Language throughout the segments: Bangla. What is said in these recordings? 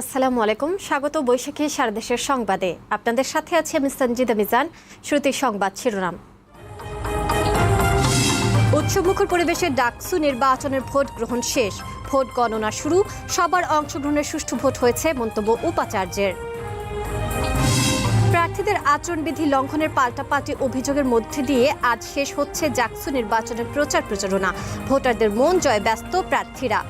আসসালামু আলাইকুম। স্বাগত বৈশাখী সারা দেশের সংবাদে। আপনাদের সাথে আছি আমি সঞ্জিদা মিজান। শ্রুতি সংবাদ শিরোনাম। উৎসবমুখর পরিবেশে ডাকসু নির্বাচনের ভোট গ্রহণ শেষ। ভোট গণনা শুরু। সবার অংশগ্রহণের সুষ্ঠু ভোট হয়েছে মন্তব্য উপাচার্যের। প্রার্থীদের আচরণবিধি লঙ্ঘনের পাল্টাপাল্টি অভিযোগের মধ্যে দিয়ে আজ শেষ হচ্ছে জাকসু নির্বাচনের প্রচার প্রচারণা। ভোটারদের মন জয় ব্যস্ত প্রার্থীরা।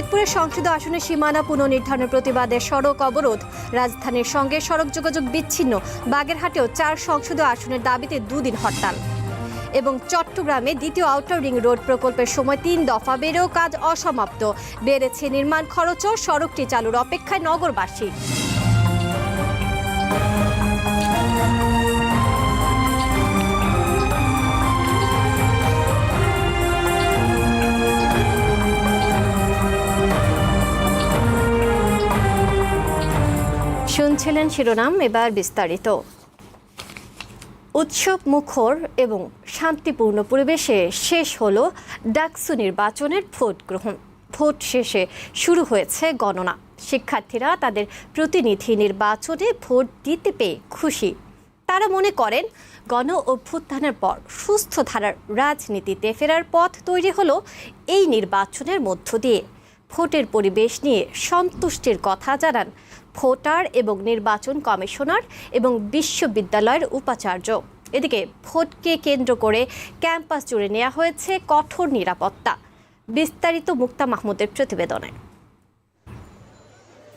ফরিদপুরের সংসদ আসনের সীমানা পুনর্নির্ধারণের প্রতিবাদে সড়ক অবরোধ। রাজধানীর সঙ্গে সড়ক যোগাযোগ বিচ্ছিন্ন। বাগেরহাটেও চার সংসদ আসনের দাবিতে দুদিন হরতাল। এবং চট্টগ্রামে দ্বিতীয় আউটার রিং রোড প্রকল্পের সময় তিন দফা বেড়েও কাজ অসমাপ্ত। বেড়েছে নির্মাণ খরচও, সড়কটি চালুর অপেক্ষায় নগরবাসী শুনছিলেন শিরোনাম এবার বিস্তারিত। উৎসব মুখর এবং শান্তিপূর্ণ পরিবেশে শেষ হল ডাকসু নির্বাচনের ভোট গ্রহণ। ভোট শেষে শুরু হয়েছে গণনা। শিক্ষার্থীরা তাদের প্রতিনিধি নির্বাচনে ভোট দিতে পেয়ে খুশি। তারা মনে করেন, গণ অভ্যুত্থানের পর সুস্থ ধারার রাজনীতিতে ফেরার পথ তৈরি হলো এই নির্বাচনের মধ্য দিয়ে। ভোটের পরিবেশ নিয়ে সন্তুষ্টির কথা জানান ভোটার এবং নির্বাচন কমিশনার এবং বিশ্ববিদ্যালয়ের উপাচার্য। এদিকে ভোটকে কেন্দ্র করে ক্যাম্পাস জুড়ে নেওয়া হয়েছে কঠোর নিরাপত্তা। বিস্তারিত মুক্তা মাহমুদের প্রতিবেদনে।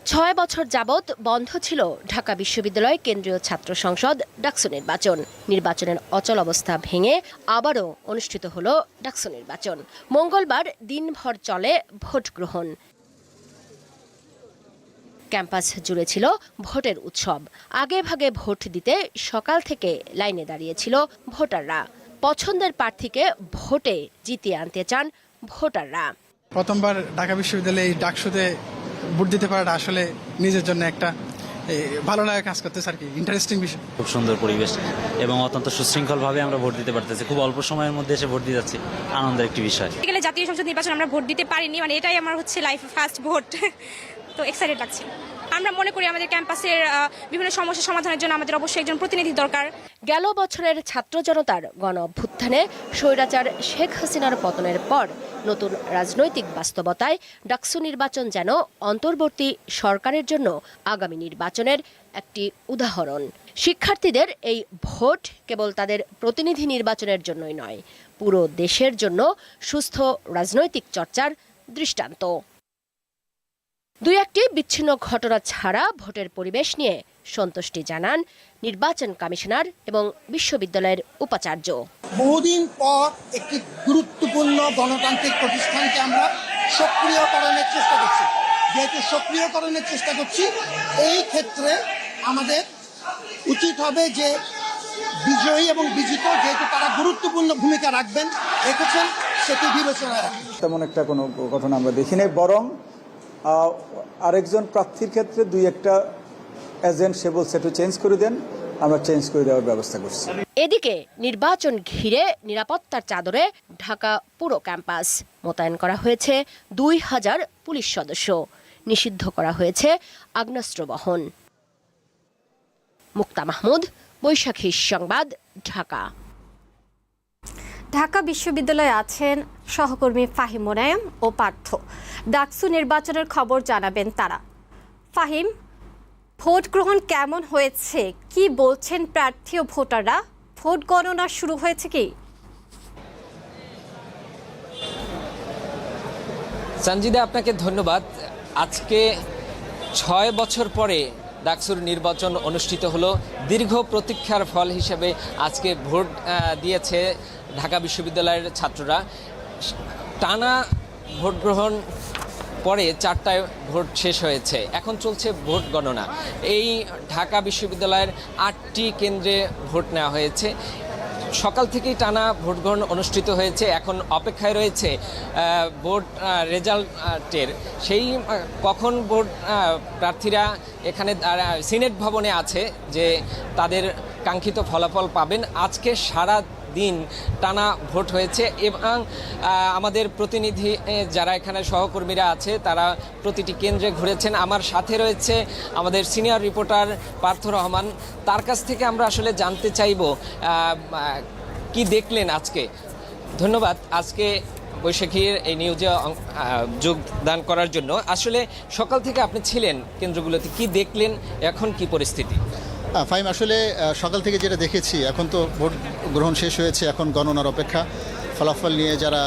ছয় বছর যাবৎ বন্ধ ছিল ঢাকা বিশ্ববিদ্যালয় কেন্দ্রীয় ছাত্র সংসদ ডাকসু নির্বাচন। নির্বাচনের অচল অবস্থা ভেঙে আবারও অনুষ্ঠিত হল ডাকসু নির্বাচন। মঙ্গলবার দিনভর চলে ভোট গ্রহণ। ক্যাম্পাস জুড়ে ছিল ভোটের উৎসব। আগে ভাগে ভোট দিতে সকাল থেকে লাইনে দাঁড়িয়েছিল ভোটাররা। পছন্দের প্রার্থীকে ভোটে জিতিয়ে আনতে চান ভোটাররা। প্রথমবার ঢাকা বিশ্ববিদ্যালয়ে এই ডাকসুতে ভোট দিতে পারাটা আসলে নিজের জন্য একটা ভালো লাগা কাজ করতেছে আর কি ইন্টারেস্টিং বিষয়। খুব সুন্দর পরিবেশ এবং অত্যন্ত সুশৃঙ্খলভাবে আমরা ভোট দিতে পারতেছি। খুব অল্প সময়ের মধ্যে এসে ভোট দিয়ে যাচ্ছি। আনন্দের একটি বিষয়। গেলে জাতীয় সংসদ নির্বাচন আমরা ভোট দিতে পারিনি মানে এটাই আমার হচ্ছে লাইফ ফার্স্ট ভোট তো এক্সাইটেড লাগছে। আমরা মনে করি আমাদের ক্যাম্পাসের বিভিন্ন সমস্যা সমাধানের জন্য আমাদের অবশ্যই একজন প্রতিনিধি দরকার। গেল বছরের ছাত্র জনতার গণ অভ্যুত্থানে স্বৈরাচার শেখ হাসিনার পতনের পর নতুন রাজনৈতিক বাস্তবতায় ডাকসু নির্বাচন যেন অন্তর্বর্তী সরকারের জন্য আগামী নির্বাচনের একটি উদাহরণ। শিক্ষার্থীদের এই ভোট কেবল তাদের প্রতিনিধি নির্বাচনের জন্যই নয়, পুরো দেশের জন্য সুস্থ রাজনৈতিক চর্চার দৃষ্টান্ত। দুই একটি বিচ্ছিন্ন ঘটনা ছাড়া ভোটের পরিবেশ নিয়ে সন্তুষ্টি জানান নির্বাচন কমিশনার এবং বিশ্ববিদ্যালয়ের উপাচার্য। বহুদিন পর একটি গুরুত্বপূর্ণ গণতান্ত্রিক প্রতিষ্ঠানকে আমরা সক্রিয়করণের চেষ্টা করছি। যেহেতু সক্রিয়করণের চেষ্টা করছি এই ক্ষেত্রে আমাদের উচিত হবে যে বিজয়ী এবং বিজিত যেহেতু তারা গুরুত্বপূর্ণ ভূমিকা রাখবেন রেখেছেন সেটি বিবেচনায় রাখবেন। তেমন একটা কোনো ঘটনা আমরা দেখি নাই বরং আরেকজন প্রার্থীর ক্ষেত্রে দুই একটা এজেন্ট সে বলছে একটু চেঞ্জ করে দেন আমরা চেঞ্জ করে দেওয়ার ব্যবস্থা করছি। এদিকে নির্বাচন ঘিরে নিরাপত্তার চাদরে ঢাকা পুরো ক্যাম্পাস। মোতায়েন করা হয়েছে দুই হাজার পুলিশ সদস্য। নিষিদ্ধ করা হয়েছে আগ্নেয়াস্ত্র বহন। মুক্তা মাহমুদ বৈশাখী সংবাদ ঢাকা। ঢাকা বিশ্ববিদ্যালয়ে আছেন সহকর্মী ফাহিম মোনায়েম ও পার্থ। ডাকসু নির্বাচনের খবর জানাবেন তারা। ফাহিম, ভোট গ্রহণ কেমন হয়েছে? কি বলছেন প্রার্থী ও ভোটাররা? ভোট গণনা শুরু হয়েছে কি? সঞ্জিদা, আপনাকে ধন্যবাদ। আজকে ছয় বছর পরে ডাকসুর নির্বাচন অনুষ্ঠিত হলো। দীর্ঘ প্রতীক্ষার ফল হিসেবে আজকে ভোট দিয়েছে ঢাকা বিশ্ববিদ্যালয়ের ছাত্ররা। টানা ভোট গ্রহণ পরে চারটায় ভোট শেষ হয়েছে। এখন চলছে ভোট গণনা। এই ঢাকা বিশ্ববিদ্যালয়ের আটটি কেন্দ্রে ভোট নেওয়া হয়েছে। সকাল থেকেই টানা ভোট গ্রহণ অনুষ্ঠিত হয়েছে। এখন অপেক্ষায় রয়েছে ভোট রেজাল্টের। সেই কখন ভোট প্রার্থীরা এখানে সিনেট ভবনে আছে যে তাদের কাঙ্ক্ষিত ফলাফল পাবেন। আজকে সারা দিন টানা ভোট হয়েছে এবং আমাদের প্রতিনিধি যারা এখানে সহকর্মীরা আছে, তারা প্রতিটি কেন্দ্রে ঘুরেছেন। আমার সাথে রয়েছে আমাদের সিনিয়র রিপোর্টার পার্থ রহমান। তার কাছ থেকে আমরা আসলে জানতে চাইব কি দেখলেন আজকে? ধন্যবাদ আজকে বৈশাখীর এই নিউজে যোগদান করার জন্য। আসলে সকাল থেকে আপনি ছিলেন কেন্দ্রগুলোতে, কি দেখলেন, এখন কি পরিস্থিতি? ফাইম আসলে সকাল থেকে যেটা দেখেছি, এখন তো ভোট গ্রহণ শেষ হয়েছে, এখন গণনার অপেক্ষা। ফলাফল নিয়ে যারা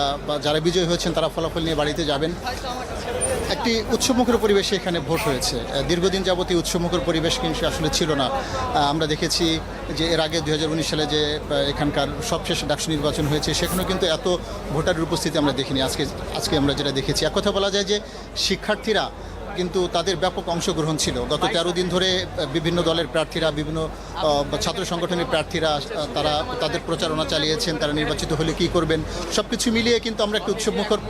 যারা বিজয়ী হয়েছেন, তারা ফলাফল নিয়ে বাড়িতে যাবেন। একটি উৎসবমুখর পরিবেশে এখানে ভোট হয়েছে। দীর্ঘদিন যাবত এই উৎসবমুখর পরিবেশ কিন্তু আসলে ছিল না। আমরা দেখেছি যে, এর আগে দু হাজার উনিশ সালে যে এখানকার সবশেষ ডাকসু নির্বাচন হয়েছে, সেখানেও কিন্তু এত ভোটারের উপস্থিতি আমরা দেখিনি। আজকে আজকে আমরা যেটা দেখেছি। এক কথা বলা যায় যে, শিক্ষার্থীরা কিন্তু তাদের ব্যাপক অংশগ্রহণ ছিল। গত তেরো দিন ধরে বিভিন্ন দলের প্রার্থীরা, বিভিন্ন ছাত্র সংগঠনের প্রার্থীরা তারা তাদের প্রচারণা চালিয়েছেন, তারা নির্বাচিত হলে কি করবেন সব কিছু মিলিয়ে কিন্তু আমরা একটু উৎসবমুখর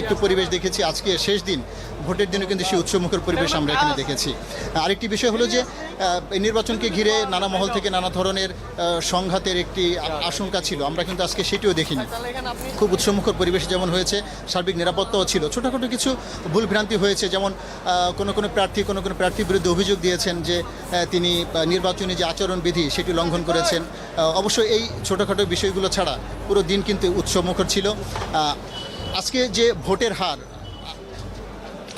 একটু পরিবেশ দেখেছি। আজকে শেষ দিন ভোটের দিনে কিন্তু সেই উৎসবমুখর পরিবেশ আমরা এখানে দেখেছি। আরেকটি বিষয় হলো যে এই নির্বাচনকে ঘিরে নানা মহল থেকে নানা ধরনের সংঘাতের একটি আশঙ্কা ছিল। আমরা কিন্তু আজকে সেটিও দেখিনি। খুব উৎসমুখর পরিবেশ যেমন হয়েছে সার্বিক নিরাপত্তাও ছিল। ছোটোখাটো কিছু ভুল ভ্রান্তি হয়েছে যেমন কোনো কোনো প্রার্থী কোনো কোনো প্রার্থীর বিরুদ্ধে অভিযোগ দিয়েছেন যে তিনি নির্বাচনী যে আচরণবিধি সেটি লঙ্ঘন করেছেন। অবশ্য এই ছোটোখাটো বিষয়গুলো ছাড়া পুরো দিন কিন্তু উৎসবমুখর ছিল। আজকে যে ভোটের হার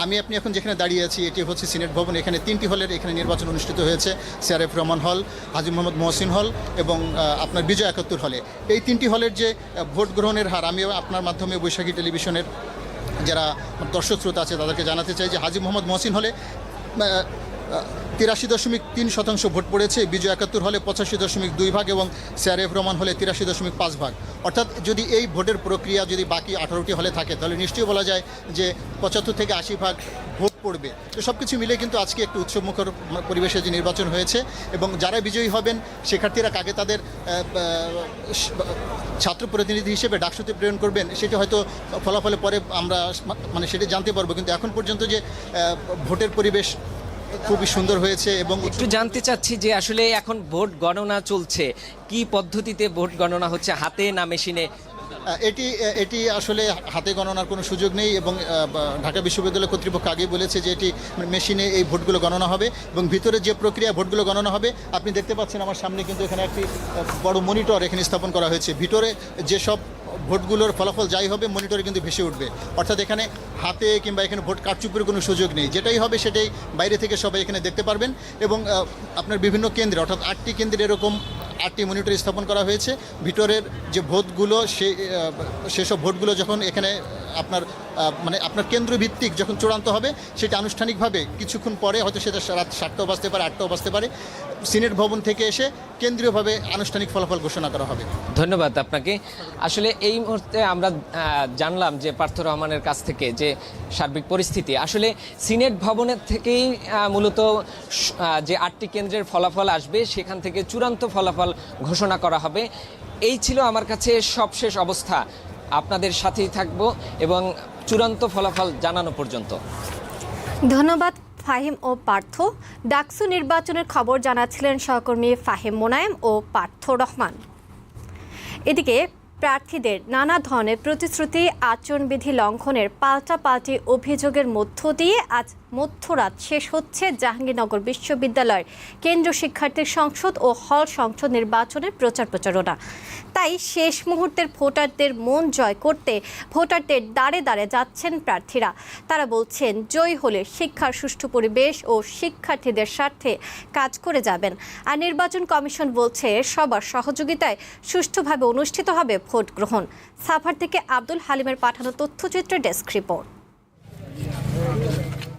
আমি, আপনি এখন যেখানে দাঁড়িয়ে আছি, এটি হচ্ছে সিনেট ভবন। এখানে তিনটি হলের এখানে নির্বাচন অনুষ্ঠিত হয়েছে। সিআরএফ রহমান হল, হাজি মোহাম্মদ মহসিন হল এবং আপনার বিজয় একাত্তর হলে। এই তিনটি হলের যে ভোট গ্রহণের হার আমি আপনার মাধ্যমে বৈশাখী টেলিভিশনের যারা দর্শক শ্রোতা আছে, তাদেরকে জানাতে চাই যে হাজি মোহাম্মদ মহসিন হলে তিরাশি দশমিক তিন শতাংশ ভোট পড়েছে। বিজয় একাত্তর হলে পঁচাশি দশমিক দুই ভাগ এবং সিআরএফ রহমান হলে তিরাশি দশমিক পাঁচ ভাগ। অর্থাৎ যদি এই ভোটের প্রক্রিয়া যদি বাকি আঠারোটি হলে থাকে, তাহলে নিশ্চয়ই বলা যায় যে পঁচাত্তর থেকে আশি ভাগ ভোট পড়বে। তো সব কিছু মিলে কিন্তু আজকে একটু উৎসবমুখর পরিবেশে যে নির্বাচন হয়েছে এবং যারা বিজয়ী হবেন, শিক্ষার্থীরা কাকে তাদের ছাত্র প্রতিনিধি হিসেবে ডাকসুতে প্রেরণ করবেন, সেটি হয়তো ফলাফলে পরে আমরা মানে সেটি জানতে পারব। কিন্তু এখন পর্যন্ত যে ভোটের পরিবেশ খুবই সুন্দর হয়েছে এবং একটু জানতে চাচ্ছি যে আসলে এখন ভোট গণনা চলছে। কি পদ্ধতিতে ভোট গণনা হচ্ছে? হাতে না মেশিনে? এটি এটি আসলে হাতে গণনার কোনো সুযোগ নেই এবং ঢাকা বিশ্ববিদ্যালয় কর্তৃপক্ষ আগেই বলেছে যে এটি মেশিনে এই ভোটগুলো গণনা হবে এবং ভিতরে যে প্রক্রিয়া ভোটগুলো গণনা হবে আপনি দেখতে পাচ্ছেন আমার সামনে কিন্তু এখানে একটি বড় মনিটর এখানে স্থাপন করা হয়েছে। ভিতরে যেসব ভোটগুলোর ফলাফল যাই হবে মনিটরে কিন্তু ভেসে উঠবে। অর্থাৎ এখানে হাতে কিংবা এখানে ভোট কারচুপির কোনো সুযোগ নেই। যেটাই হবে সেটাই বাইরে থেকে সবাই এখানে দেখতে পারবেন এবং আপনার বিভিন্ন কেন্দ্রে, অর্থাৎ আটটি কেন্দ্রে এরকম আটটি মনিটর স্থাপন করা হয়েছে। ভিতরের যে ভোটগুলো সে সেসব ভোটগুলো যখন এখানে আপনার মানে আপনার কেন্দ্রভিত্তিক যখন চূড়ান্ত হবে, সেটা আনুষ্ঠানিকভাবে কিছুক্ষণ পরে হয়তো সেটা রাত সাতটাও বাজতে পারে, আটটাও বাজতে পারে, সিনেট ভবন থেকে এসে কেন্দ্রীয়ভাবে আনুষ্ঠানিক ফলাফল ঘোষণা করা হবে। ধন্যবাদ আপনাকে। আসলে এই মুহূর্তে আমরা জানলাম যে পার্থ রহমানের কাছ থেকে যে সার্বিক পরিস্থিতি, আসলে সিনেট ভবনের থেকেই মূলত যে আটটি কেন্দ্রের ফলাফল আসবে, সেখান থেকে চূড়ান্ত ফলাফল ঘোষণা করা হবে। এই ছিল আমার কাছে সবশেষ অবস্থা। আপনাদের সাথেই থাকব এবং চূড়ান্ত ফলাফল জানানো পর্যন্ত। ধন্যবাদ ফাহিম ও পার্থ। ডাকসু নির্বাচনের খবর জানাচ্ছিলেন সহকর্মী ফাহিম মোনায়েম ও পার্থ রহমান। এদিকে প্রার্থীদের নানা ধরনের প্রতিশ্রুতি, আচরণবিধি লঙ্ঘনের পাল্টাপাল্টি অভিযোগের মধ্য দিয়ে আজ মধ্যরাত শেষ হচ্ছে জাহাঙ্গীরনগর বিশ্ববিদ্যালয়ের কেন্দ্রীয় শিক্ষার্থী সংসদ ও হল সংসদ নির্বাচনের প্রচার প্রচারণা। তাই শেষ মুহূর্তের ভোটারদের মন জয় করতে ভোটারদের দাঁড়ে দাঁড়ে যাচ্ছেন প্রার্থীরা। তারা বলছেন, জয়ী হলে শিক্ষার সুষ্ঠু পরিবেশ ও শিক্ষার্থীদের স্বার্থে কাজ করে যাবেন। আর নির্বাচন কমিশন বলছে, সবার সহযোগিতায় সুষ্ঠুভাবে অনুষ্ঠিত হবে ভোট গ্রহণ সাভার থেকে আব্দুল হালিমের পাঠানো তথ্যচিত্র ডেস্ক রিপোর্ট।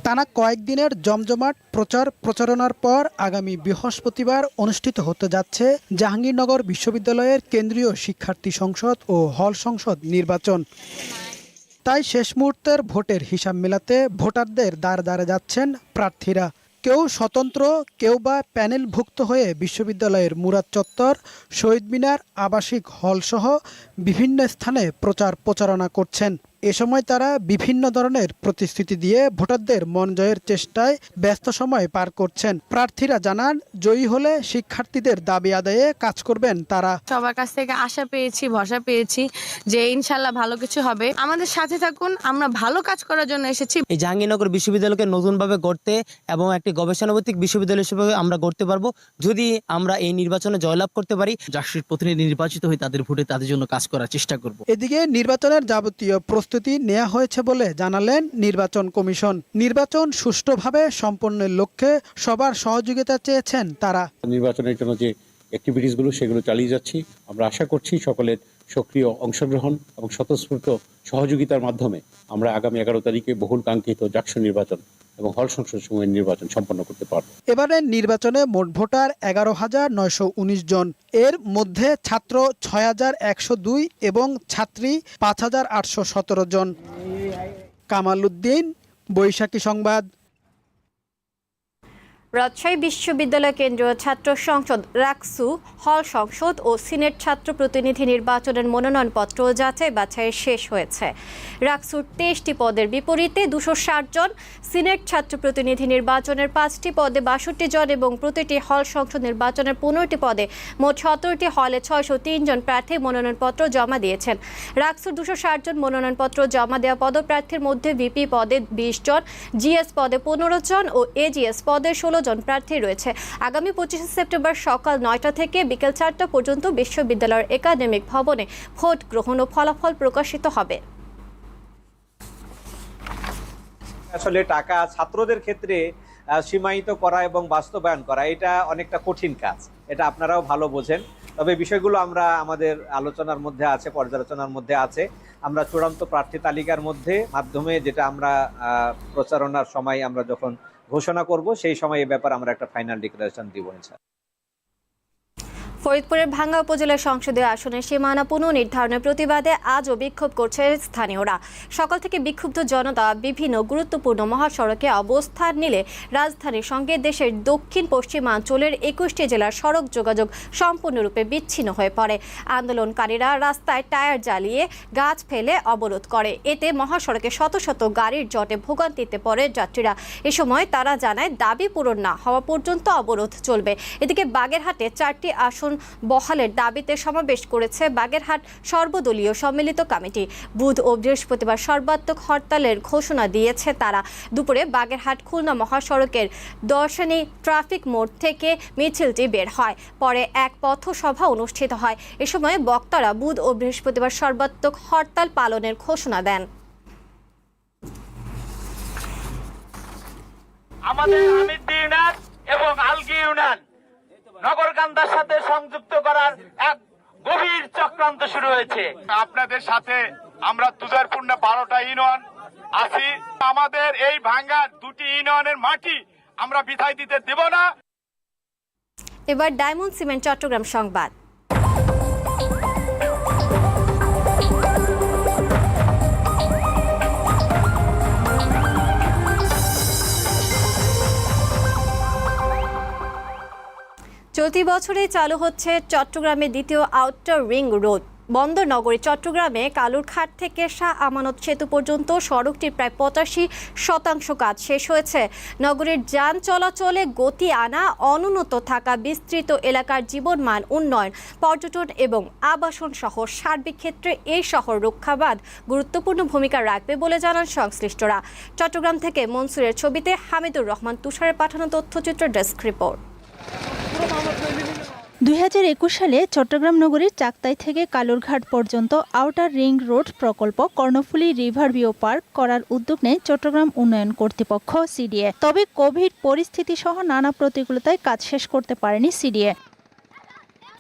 টানা কয়েকদিনের জমজমাট প্রচার প্রচারণার পর আগামী বৃহস্পতিবার অনুষ্ঠিত হতে যাচ্ছে জাহাঙ্গীরনগর বিশ্ববিদ্যালয়ের কেন্দ্রীয় শিক্ষার্থী সংসদ ও হল সংসদ নির্বাচন। তাই শেষ মুহূর্তের ভোটের হিসাব মেলাতে ভোটারদের দ্বারে দ্বারে যাচ্ছেন প্রার্থীরা। কেউ স্বতন্ত্র, কেউ বা প্যানেলভুক্ত হয়ে বিশ্ববিদ্যালয়ের মুরাদ চত্বর, শহীদ মিনার, আবাসিক হলসহ বিভিন্ন স্থানে প্রচার প্রচারণা করছেন। এ সময় তারা বিভিন্ন ধরনের প্রতিশ্রুতি দিয়ে ভোটারদের মন জয়ের চেষ্টায় ব্যস্ত সময় পার করছেন। প্রার্থীরা জানান জয়ী হলে শিক্ষার্থীদের দাবি আদায়ে কাজ করবেন তারা। সবার কাছ থেকে আশা পেয়েছি ভরসা পেয়েছি যে ইনশাল্লাহ ভালো কিছু হবে। আমাদের সাথে থাকুন আমরা ভালো কাজ করার জন্য এসেছি। এই জাহাঙ্গীরনগর বিশ্ববিদ্যালয়কে নতুনভাবে গড়তে এবং একটি গবেষণাভিত্তিক বিশ্ববিদ্যালয় হিসেবে আমরা গড়তে পারব। যদি আমরা এই নির্বাচনে জয়লাভ করতে পারি জাকসির প্রতিনিধি নির্বাচিত হয়ে তাদের ভোটে তাদের জন্য কাজ করার চেষ্টা করব। এদিকে নির্বাচনের যাবতীয় প্রস্তুতি নেওয়া হয়েছে বলে জানালেন নির্বাচন কমিশন। নির্বাচন সুষ্ঠুভাবে সম্পন্নের লক্ষ্যে সবার সহযোগিতা চেয়েছেন তারা। নির্বাচনের জন্য যে অ্যাক্টিভিটিসগুলো সেগুলো চালিয়ে যাচ্ছি। আমরা আশা করছি সকলের সক্রিয় অংশগ্রহণ এবং স্বতঃস্ফূর্ত সহযোগিতার মাধ্যমে আমরা আগামী এগারো তারিখে বহুল কাঙ্ক্ষিত জাকসু নির্বাচন এবং হল সংসদ সমূহের নির্বাচন সম্পন্ন করতে পারব। এবারের নির্বাচনে মোট ভোটার এগারো হাজার নয়শো উনিশ জন। এর মধ্যে ছাত্র ছয় হাজার একশো দুই এবং ছাত্রী পাঁচ হাজার আটশো সতেরো জন। কামাল উদ্দিন, বৈশাখী সংবাদ। রাজশাহী বিশ্ববিদ্যালয় কেন্দ্রীয় ছাত্র সংসদ রাকসু হল সংসদ ও সিনেট ছাত্র প্রতিনিধি নির্বাচনের মনোনয়নপত্র যাচাই বাছাই শেষ হয়েছে। রাকসুর তেইশটি পদের বিপরীতে দুশো জন, সিনেট ছাত্র প্রতিনিধি নির্বাচনের পাঁচটি পদে বাষট্টি জন এবং প্রতিটি হল সংসদ নির্বাচনের পনেরোটি পদে মোট সতেরোটি হলে ছয়শো তিন জন প্রার্থী মনোনয়নপত্র জমা দিয়েছেন। রাকসুর দুশো ষাট জন মনোনয়নপত্র জমা দেওয়া পদপ্রার্থীর মধ্যে ভিপি পদে বিশ জন, জিএস পদে পনেরো জন ও এজিএস পদে ষোলো জন প্রার্থী রয়েছে। আগামী পঁচিশে সেপ্টেম্বর সকাল নয়টা থেকে বিকেল চারটা পর্যন্ত বিশ্ববিদ্যালয়ের একাডেমিক ভবনে ভোট গ্রহণ ও ফলাফল প্রকাশিত হবে। আসলে টাকা ছাত্রদের ক্ষেত্রে সীমায়িত করা এবং বাস্তবায়ন করা, এটা অনেকটা কঠিন কাজ। এটা আপনারাও ভালো বোঝেন। তবে বিষয়গুলো আমরা আমাদের আলোচনার মধ্যে আছে, পর্যালোচনার মধ্যে আছে। আমরা চূড়ান্ত প্রার্থী তালিকার মধ্যে মাধ্যমে যেটা আমরা প্রচারণার সময় আমরা যখন ঘোষণা করব সেই সময় এ ব্যাপারে আমরা একটা ফাইনাল ডিক্লারেশন দিব ইনশাআল্লাহ। ফরিদপুরের ভাঙ্গা উপজেলা সংসদীয় আসনের সীমানা পুনর্নির্ধারণের প্রতিবাদে আজও বিক্ষোভ করছে স্থানীয়রা। সকাল থেকে বিক্ষুব্ধ জনতা বিভিন্ন গুরুত্বপূর্ণ মহাসড়কে অবস্থান নিলে রাজধানীর সঙ্গে দেশের দক্ষিণ পশ্চিমাঞ্চলের একুশটি জেলার সড়ক যোগাযোগ সম্পূর্ণরূপে বিচ্ছিন্ন হয়ে পড়ে। আন্দোলনকারীরা রাস্তায় টায়ার জ্বালিয়ে গাছ ফেলে অবরোধ করে। এতে মহাসড়কে শত শত গাড়ির জটে ভোগান্তিতে পড়ে যাত্রীরা। এ সময় তারা জানায়, দাবি পূরণ না হওয়া পর্যন্ত অবরোধ চলবে। এদিকে বাগেরহাটে চারটি আসন বহালের দাবিতে সমাবেশ করেছে বাগেরহাট সর্বদলীয় সম্মিলিত কমিটি। বুধ ও বৃহস্পতিবার সর্বাত্মক হরতালের ঘোষণা দিয়েছে তারা। দুপুরে বাগেরহাট খুলনা মহাসড়কের দর্শনী ট্রাফিক মোড় থেকে মিছিলটি বের হয়। পরে এক পথসভা অনুষ্ঠিত হয়। এ সময় বক্তারা বুধ ও বৃহস্পতিবার সর্বাত্মক হরতাল পালনের ঘোষণা দেন। আমাদের আমিদ্দি ইউনিয়ন এবং আলগি ইউনিয়ন নগরকান্দার সাথে সংযুক্ত করার এক গভীর চক্রান্ত শুরু হয়েছে। আপনাদের সাথে আমরা তুজারপূর্ণ বারোটা ইউনিয়ন আসি আমাদের এই ভাঙ্গা দুটি ইউনিয়নের মাটি আমরা বিথায় দিতে দেব না। এবার ডায়মন্ড সিমেন্ট চট্টগ্রাম সংবাদ। চলতি বছরে চালু হচ্ছে চট্টগ্রামের দ্বিতীয় আউটার রিং রোড। বন্দর নগরী চট্টগ্রামে কালুরঘাট থেকে শাহ আমানত সেতু পর্যন্ত সড়কটির প্রায় পঁচাশি শতাংশ কাজ শেষ হয়েছে। নগরীর যান চলাচলে গতি আনা, অনুন্নত থাকা বিস্তৃত এলাকার জীবনমান উন্নয়ন, পর্যটন এবং আবাসন সহ সার্বিক ক্ষেত্রে এই শহর রক্ষাবাদ গুরুত্বপূর্ণ ভূমিকা রাখবে বলে জানান সংশ্লিষ্টরা। চট্টগ্রাম থেকে মনসুরের ছবিতে হামিদুর রহমান তুষারের পাঠানো তথ্যচিত্র ডেস্ক রিপোর্ট। দুই হাজার একুশ সালে চট্টগ্রাম নগরীর চাকতাই থেকে কালুরঘাট পর্যন্ত আউটার রিং রোড প্রকল্প কর্ণফুলী রিভার ভিউ পার্ক করার উদ্যোগ নেয় চট্টগ্রাম উন্নয়ন কর্তৃপক্ষ, সিডিএ। তবে কোভিড পরিস্থিতি সহ নানা প্রতিকূলতায় কাজ শেষ করতে পারেনি সিডিএ।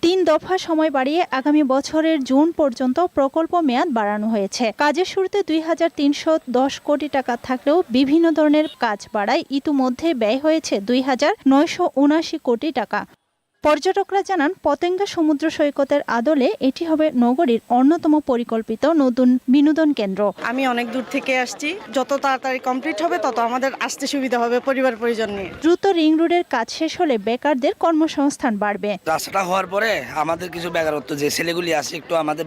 তিন দফা সময় বাড়িয়ে আগামী বছরের জুন পর্যন্ত প্রকল্প মেয়াদ বাড়ানো হয়েছে। কাজের শুরুতে দুই হাজার তিনশো দশ কোটি টাকা থাকলেও বিভিন্ন ধরনের কাজ বাড়ায় ইতিমধ্যে ব্যয় হয়েছে দুই কোটি টাকা। পর্যটকরা জানান পতেঙ্গা সমুদ্র সৈকতের আদলে এটি হবে নগরীর অন্যতম পরিকল্পিত নতুন বিনোদন কেন্দ্র। আমি অনেক দূর থেকে আসছি। যত তাড়াতাড়ি কমপ্লিট হবে তত আমাদের আসতে সুবিধা হবে পরিবার পরিজন নিয়ে। দ্রুত রিং রোডের কাজ শেষ হলে বেকারদের কর্মসংস্থান বাড়বে। রাস্তাটা হওয়ার পরে আমাদের কিছু বেকারত্ব যে ছেলেগুলি আছে একটু আমাদের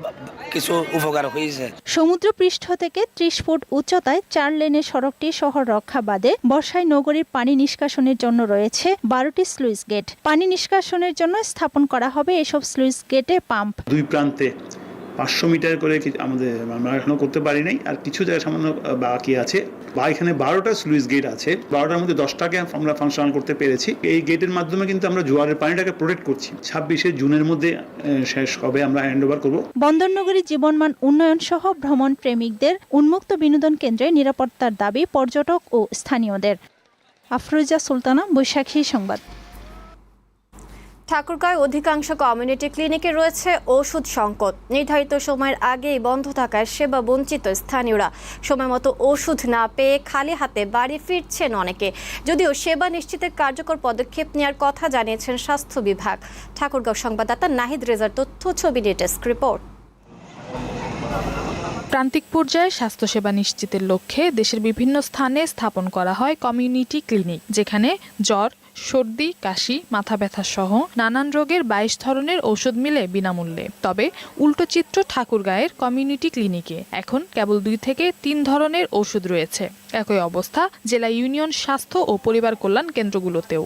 কিছু উপকার হয়েছে। সমুদ্রপৃষ্ঠ থেকে ত্রিশ ফুট উচ্চতায় চার লেনের সড়কটি শহর রক্ষা বাদে বর্ষায় নগরীর পানি নিষ্কাশনের জন্য রয়েছে বারোটি স্লুইস গেট। পানি নিষ্কাশনের জন্য স্থাপন করা হবে এসব স্লুইস গেটে পাম্প। দুই প্রান্তে পাঁচশো মিটার করে আমাদের আমরা এখনও করতে পারি নাই আর কিছু জায়গায় সামান্য বাকি আছে। বা এখানে বারোটা স্লুইস গেট আছে বারোটার মধ্যে দশটাকে আমরা ফাংশনাল করতে পেরেছি। এই গেটের মাধ্যমে কিন্তু আমরা জোয়ারের পানিটাকে প্রোটেক্ট করছি। ছাব্বিশে জুনের মধ্যে শেষ হবে আমরা হ্যান্ড ওভার করব। বন্দরনগরী জীবনমান উন্নয়ন সহ ভ্রমণ প্রেমিকদের উন্মুক্ত বিনোদন কেন্দ্রে নিরাপত্তার দাবি পর্যটক ও স্থানীয়দের। আফরোজা সুলতানা বৈশাখী সংবাদ। ঠাকুরগাঁয় অধিকাংশ কমিউনিটি ক্লিনিকে রয়েছে ওষুধ সংকট। নির্ধারিত সময়ের আগেই বন্ধ থাকায় সেবা বঞ্চিত স্থানীয়রা। সময় মতো ওষুধ না পেয়ে খালি হাতে বাড়ি ফিরছেন অনেকে। যদিও সেবা নিশ্চিতের কার্যকর পদক্ষেপ নেওয়ার কথা জানিয়েছেন স্বাস্থ্য বিভাগ। ঠাকুরগাঁও সংবাদদাতা নাহিদ রেজার তথ্য, ছবি ডেস্ক রিপোর্ট। প্রান্তিক পর্যায়ে স্বাস্থ্যসেবা নিশ্চিতের লক্ষ্যে দেশের বিভিন্ন স্থানে স্থাপন করা হয় কমিউনিটি ক্লিনিক, যেখানে জ্বর সর্দি, কাশি, মাথা ব্যথা সহ নানান রোগের বাইশ ধরনের ঔষধ মিলে বিনামূল্যে। তবে উল্টো চিত্র ঠাকুরগাঁয়ের কমিউনিটি ক্লিনিকে। এখন কেবল দুই থেকে তিন ধরনের ওষুধ রয়েছে। একই অবস্থা জেলা ইউনিয়ন স্বাস্থ্য ও পরিবার কল্যাণ কেন্দ্রগুলোতেও।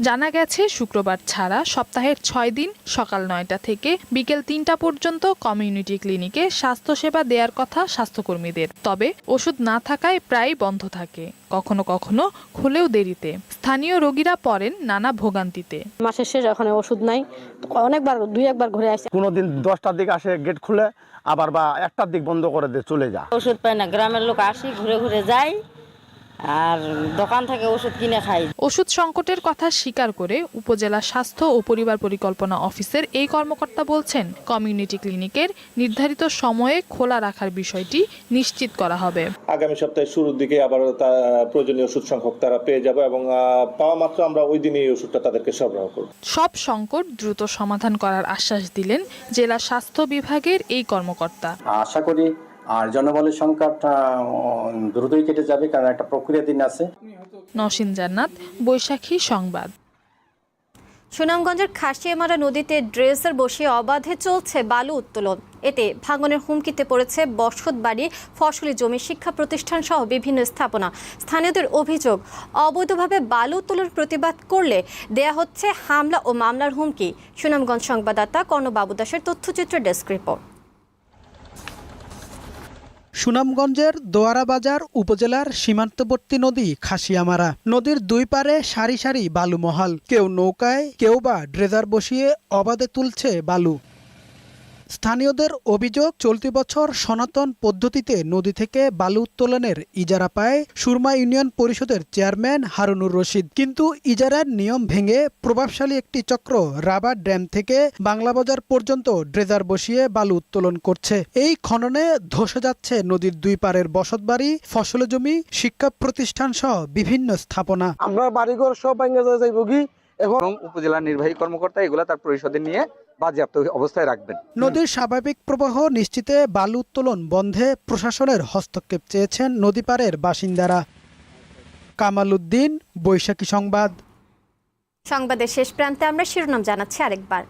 জানা গেছে শুক্রবার ছাড়া সপ্তাহের ছয় দিন সকাল নয়টা থেকে বিকেল তিনটা পর্যন্ত কমিউনিটি ক্লিনিকে স্বাস্থ্যসেবা দেওয়ার কথা স্বাস্থ্যকর্মীদের। তবে ওষুধ না থাকায় প্রায় বন্ধ থাকে। কখনো কখনো খুলেও দেরিতে। স্থানীয় রোগীরা পড়েন নানা ভোগান্তিতে। মাসের শেষ ওখানে ওষুধ নাই। অনেকবার দুই একবার ঘুরে আসছে কোনোদিন দশটার দিকে আসে গেট খুলে আবার বা একটার দিক বন্ধ করে দিয়ে চলে যায়। ওষুধ পায় না। গ্রামের লোক আসি ঘুরে ঘুরে যাই। আর দোকান থেকে ওষুধ কিনে খাই। ওষুধ সংকটের কথা স্বীকার করে উপজেলা স্বাস্থ্য ও পরিবার পরিকল্পনা অফিসের এই কর্মকর্তা বলছেন কমিউনিটি ক্লিনিকের নির্ধারিত সময়ে খোলা রাখার বিষয়টি নিশ্চিত করা হবে। আগামী সপ্তাহের শুরুর দিকে আবার প্রয়োজনীয় ওষুধ সংখ্যক তারা পেয়ে যাবে এবং পাওয়া মাত্র আমরা ওই দিনই ওষুধটা তাদেরকে সরবরাহ করব। সব সংকট দ্রুত সমাধান করার আশ্বাস দিলেন জেলা স্বাস্থ্য বিভাগের এই কর্মকর্তা। আশা করি আর জনবলের আহ, দ্রুতই কেটে যাবে কারণ একটা প্রক্রিয়াধীন আছে। নসীন জান্নাত বৈশাখী সংবাদ। সুনামগঞ্জের খাসিয়ামারা নদীতে ড্রেজার বসিয়ে অবাধে চলছে বালু উত্তোলন। এতে ভাঙনের হুমকিতে পড়েছে বসতবাড়ি ফসলি জমি শিক্ষা প্রতিষ্ঠান সহ বিভিন্ন স্থাপনা। স্থানীয়দের অভিযোগ অবৈধভাবে বালু উত্তোলন প্রতিবাদ করলে দেয়া হচ্ছে হামলা ও মামলার হুমকি। সুনামগঞ্জ সংবাদদাতা কর্ণবাবু দাসের তথ্যচিত্র ডেস্ক রিপোর্ট। সুনামগঞ্জের দোয়ারাবাজার উপজেলার সীমান্তবর্তী নদী খাসিয়ামারা। নদীর দুই পারে সারি সারি বালুমহাল কেউ নৌকায়, কেউ বা ড্রেজার বসিয়ে অবাধে তুলছে বালু। স্থানীয়দের অভিযোগ চলতি বছর সনাতন পদ্ধতিতে নদী থেকে বালু উত্তোলনের ইজারা পায় সুরমা ইউনিয়ন পরিষদের চেয়ারম্যান হারুনুর রশিদ। কিন্তু ইজারার নিয়ম ভেঙে প্রভাবশালী একটি চক্র রাবার ড্যাম থেকে বাংলাবাজার পর্যন্ত ড্রেজার বসিয়ে বালু উত্তোলন করছে। এই খননে ধসে যাচ্ছে নদীর দুই পারের বসতবাড়ি ফসল জমি শিক্ষা প্রতিষ্ঠান সহ বিভিন্ন স্থাপনা। আমরা বাড়িঘর সব ভেঙে যাইব কি? এখন উপজেলা নির্বাহী কর্মকর্তা এগুলা তার পরিষদে নিয়ে বাজেয়াপ্ত অবস্থায় রাখবেন। নদীর স্বাভাবিক প্রবাহ নিশ্চিতে বালু উত্তোলন বন্ধে প্রশাসনের হস্তক্ষেপ চেয়েছেন নদীপাড়ের বাসিন্দারা। কামাল উদ্দিন বৈশাখী সংবাদ। সংবাদের শেষ প্রান্তে আমরা শিরোনাম জানাচ্ছি আরেকবার।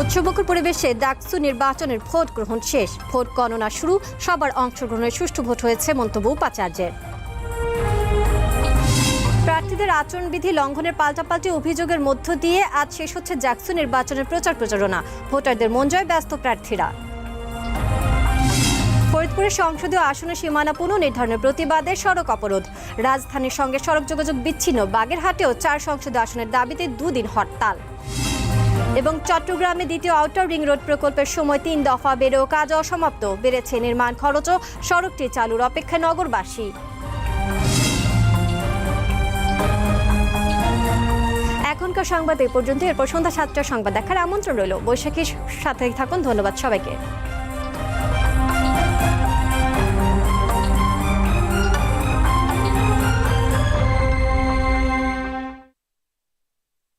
উৎসবমুখর পরিবেশে ডাকসু নির্বাচনের ভোট গ্রহণ শেষ। ভোট গণনা শুরু সবার অংশগ্রহণে সুষ্ঠু ভোট হয়েছে মন্তব্য উপাচার্যের। প্রার্থীদের আচরণবিধি লঙ্ঘনের পাল্টাপাল্টি অভিযোগের মধ্য দিয়ে আজ শেষ হচ্ছে জাকসু নির্বাচনের প্রচার প্রচারণা। ভোটারদের মন জয়, ব্যস্ত প্রার্থীরা। ফরিদপুরের সংসদীয় আসনে সীমানা পুনর্নির্ধারণের প্রতিবাদে সড়ক অবরোধ। রাজধানীর সঙ্গে সড়ক যোগাযোগ বিচ্ছিন্ন। বাগেরহাটেও চার সংসদীয় আসনের দাবিতে দুদিন হরতাল। এবং চট্টগ্রামে দ্বিতীয় আউটার রিং রোড প্রকল্পের সময় তিন দফা বেড়েও কাজ অসমাপ্ত। বেড়েছে নির্মাণ খরচও। সড়কটি চালুর অপেক্ষায় নগরবাসী। এখনকার সংবাদ এই পর্যন্ত। এরপর সন্ধ্যা সাতটার সংবাদ দেখার আমন্ত্রণ রইল। বৈশাখীর সাথে থাকুন। ধন্যবাদ সবাইকে।